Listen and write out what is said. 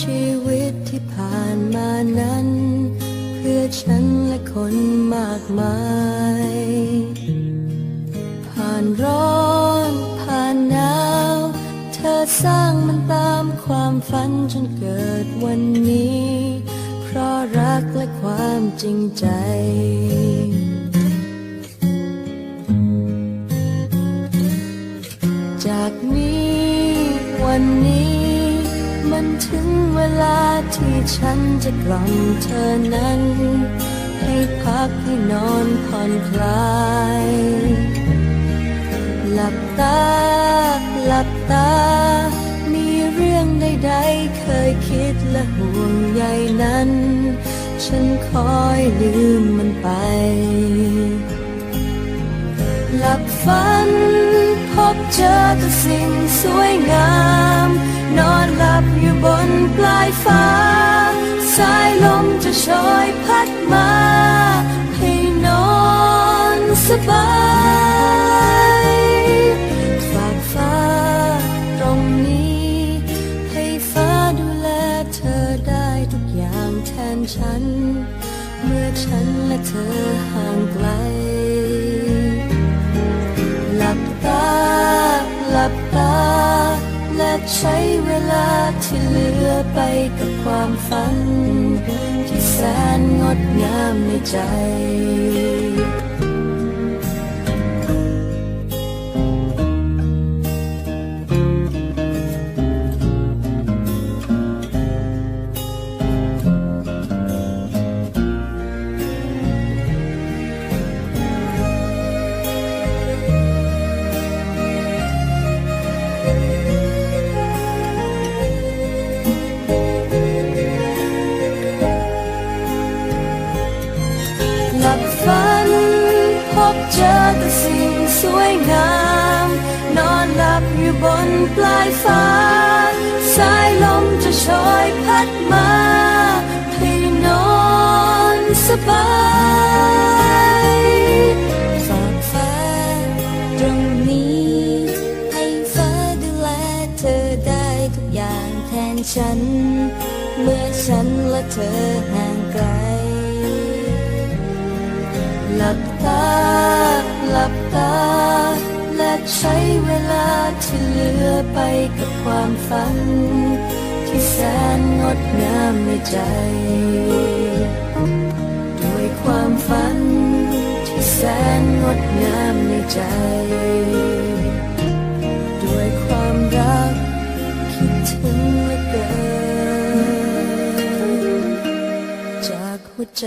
ชีวิตที่ผ่านมานั้น เพื่อฉันและคนมากมาย ผ่านร้อนผ่านหนาว เธอสร้างมันตามความฝันจนเกิดวันนี้ เพราะรักและความจริงใจจากนี้วันนี้ มันถึงเวลาที่ฉันจะกล่อมเธอนั้น ให้พักให้นอนผ่อนคลาย หลับตา หลับตา มีเรื่องใดๆ เคยคิดและห่วงใยนั้น ฉันคอยลืมมันไป หลับฝัน พบเจอแต่สิ่งสวยงาม นอนหลับอยู่บนปลายฟ้า สายลมจะโชยพัดมา ให้นอนสบายฝากฟ้าตรงนี้ ให้ฟ้าดูแลเธอได้ทุกอย่างแทนฉัน เมื่อฉันและเธอหา ใช้เวลาที่เหลือไปกับความฝัน ที่แสนงดงามในใจ แต่สิ่งสวยงาม นอนหลับอยู่บนปลายฟ้า สายลมจะโชยพัดมาให้นอนสบายฝากฟ้าตรงนี้ ให้ฟ้าดูแลเธอได้ทุกอย่างแทนฉัน เมื่อฉันและเธอห่างไกล หลับตา ลับตา และใช้เวลาที่เหลือไปกับความฝัน ที่แสนงดงามในใจ ด้วยความฝัน ที่แสนงดงามในใจ ด้วยความรักคิดถึงเหลือเกินจากหัวใจ